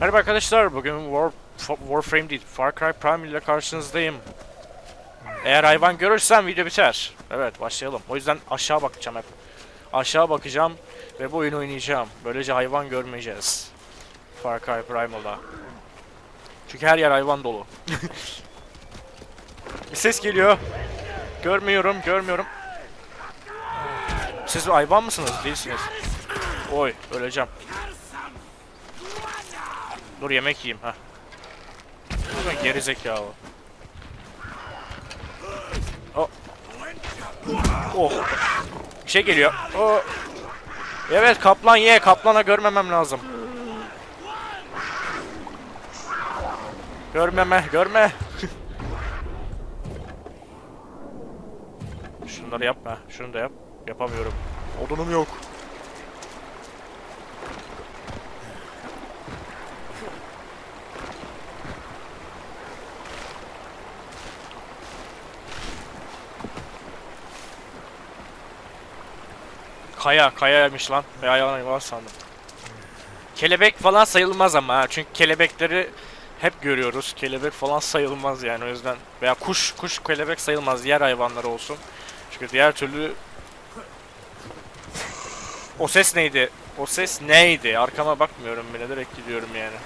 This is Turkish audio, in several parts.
Merhaba arkadaşlar, bugün War, Warframe değil, Far Cry Prime ile karşınızdayım. Eğer hayvan görürsem video biter. Evet, başlayalım. O yüzden aşağı bakacağım hep. Aşağı bakacağım ve bu oyunu oynayacağım. Böylece hayvan görmeyeceğiz. Far Cry Primal'da. Çünkü her yer hayvan dolu. Bir ses geliyor. Görmüyorum, görmüyorum. Siz hayvan mısınız? Değilsiniz. Oy, öleceğim. Dur yemek yiyeyim ha. Geri zekalı. Oh. Oh. Bir şey geliyor. Oh. Evet kaplan ye. Kaplana görmemem lazım. Görmeme, görme. Şunları yapma. Şunu da yap. Yapamıyorum. Odunum yok. Kaya, kayaymış lan. Hayvan var sandım. Kelebek falan sayılmaz ama ha. Çünkü kelebekleri hep görüyoruz. Kelebek falan sayılmaz yani o yüzden. Veya kuş, kuş kelebek sayılmaz. Diğer hayvanları olsun. Çünkü diğer türlü... O ses neydi? O ses neydi? Arkama bakmıyorum bile direkt gidiyorum yani.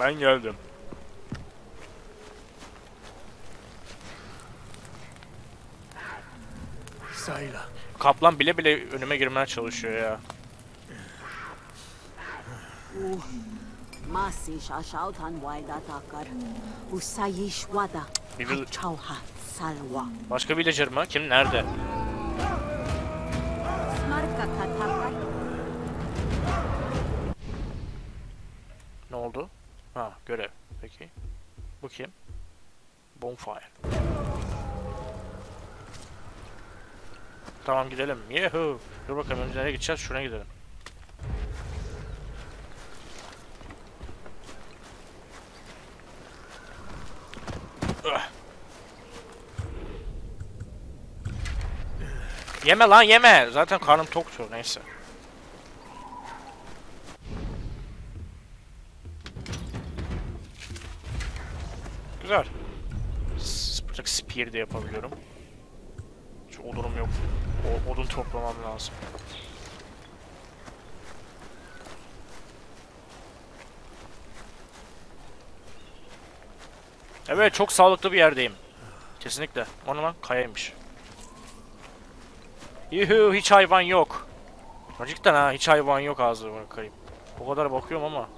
Ben geldim. Kaplan bile bile önüme girmeye çalışıyor ya. Masish ashautan waida takar. Usayish wada. Bir vil- Chauha salwa. Başka villager mı? Kim? Nerede? Ne oldu? Ha görev. Peki. Bu kim? Bonfire. Tamam gidelim. Yuhu. Dur bakalım önce nereye gideceğiz? Şuna gidelim. Yeme lan yeme. Zaten karnım toktu. Neyse. Güzel. Bırak spear de yapabiliyorum. Odunum yok. O, odun toplamam lazım. Evet çok sağlıklı bir yerdeyim. Kesinlikle. O ne lan? Kayaymış. Yuhu hiç hayvan yok. Gerçekten ha hiç hayvan yok ağzıma bakayım. O kadar bakıyorum ama.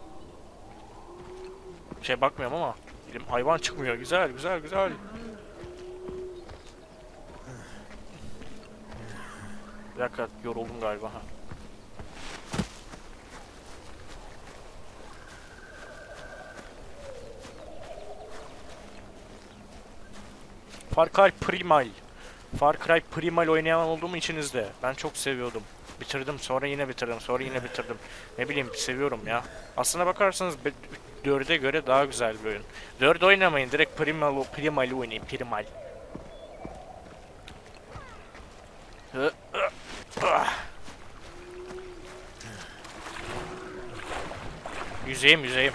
Şey bakmıyorum ama. Hayvan çıkmıyor. Güzel güzel güzel. Bir dakika yoruldum galiba ha. Far Cry Primal. Far Cry Primal oynayan olduğum içinizde. Ben çok seviyordum. Bitirdim sonra yine bitirdim sonra yine bitirdim. Ne bileyim seviyorum ya. Aslına bakarsanız 4'e göre daha güzel bir oyun. 4 oynamayın direkt Primal, Primal'i oynayın Primal. Yüzeyim yüzeyim.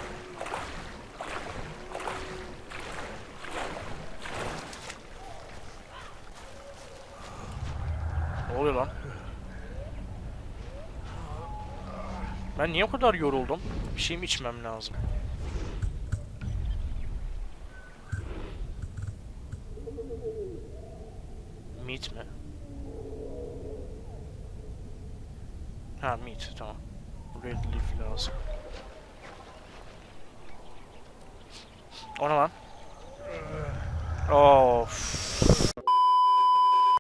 Ne oluyor lan? Ben niye o kadar yoruldum? Bir şey mi içmem lazım? Meat mi? Ha meat tamam. Red leaf lazım. O ne lan? Of.